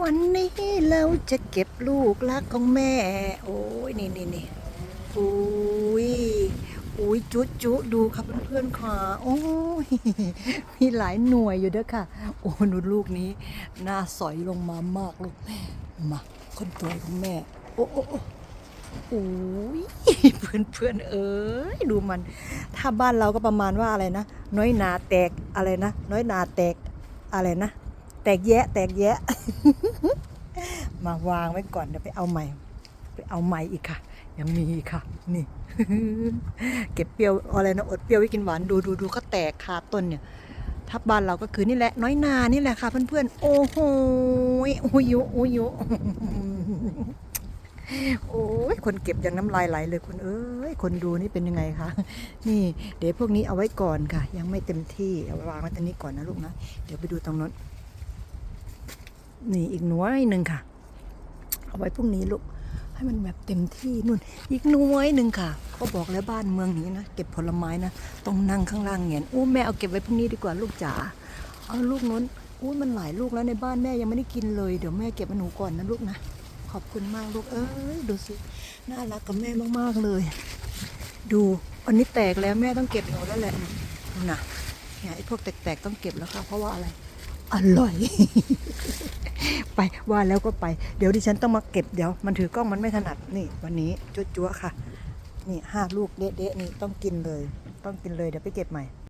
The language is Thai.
วันนี้เราจะเก็บลูกรักของแม่ โอ้ยนี่นี่นี่อุ้ยอุ้ยจุจุดูค่ะเพื่อนๆค่ะ โอ้ยมีหลายหน่วยอยู่เด้อค่ะ โอ้หนูลูกนี้หน้าสอยลงมามากลูกมาคนตัวของแม่ โอ้โอ้โอ้ยเพื่อนเพื่อนเอ้ยดูมัน ถ้าบ้านเราก็ประมาณว่าอะไรนะ น้อยนาแตกอะไรนะ น้อยนาแตกอะไรนะ แตกแยะแตกแยะ มาวางไว้ก่อนเดี๋ยวไปเอาใหม่ ไปเอาใหม่อีกค่ะ ยังมีอีกค่ะ นี่ เก็บเปรี้ยวอะไรนะอดเปรี้ยวไว้กินหวานดูดูดูก็แตกคาต้นเนี่ยถ้าบ้านเราก็คือนี่แหละน้อยนานี่แหละค่ะ เพื่อนๆโอ้โหโอ้ยโยโอ้ยโยโอ้ยคนเก็บยังน้ำลายไหลเลยคุณเอ้ยคนดูนี่เป็นยังไงคะนี่ เดี๋ยวพวกนี้เอาไว้ก่อนค่ะ ยังไม่เต็มที่เอาวางไว้ตรงนี้ก่อนนะลูกนะเดี๋ยวไปดูตรงโน้น นี่อีกหน่วยหนึ่งค่ะ เอาไว้พรุ่งนี้ลูก ให้มันแบบเต็มที่นู่น อีกหน่วยหนึ่งค่ะ ก็บอกแล้วบ้านเมืองนี้นะ เก็บผลไม้นะต้องนั่งข้างล่างเงียนอู้แม่เอาเก็บไว้พรุ่งนี้ดีกว่าลูกจ๋าเอาลูกนู้นอู้มันหลายลูกแล้วในบ้านแม่ยังไม่ได้กินเลย เดี๋ยวแม่เก็บมาหนูก่อนนะลูกนะ ขอบคุณมากลูกเอ้ยดูสิ น่ารักกับแม่มากๆเลย ดูอันนี้แตกแล้วแม่ต้องเก็บหนูแล้วแหละนะเนี่ยไอ้พวกแตกๆต้องเก็บแล้วค่ะเพราะว่าอะไร อร่อย ไปว่าแล้วก็ไป เดี๋ยวดิฉันต้องมาเก็บเดี๋ยว มันถือกล้องมันไม่ถนัดนี่ วันนี้จุ๊ๆค่ะ นี่ห้าลูกเด๊ะๆนี่ต้องกินเลย ต้องกินเลยเดี๋ยวไปเก็บใหม่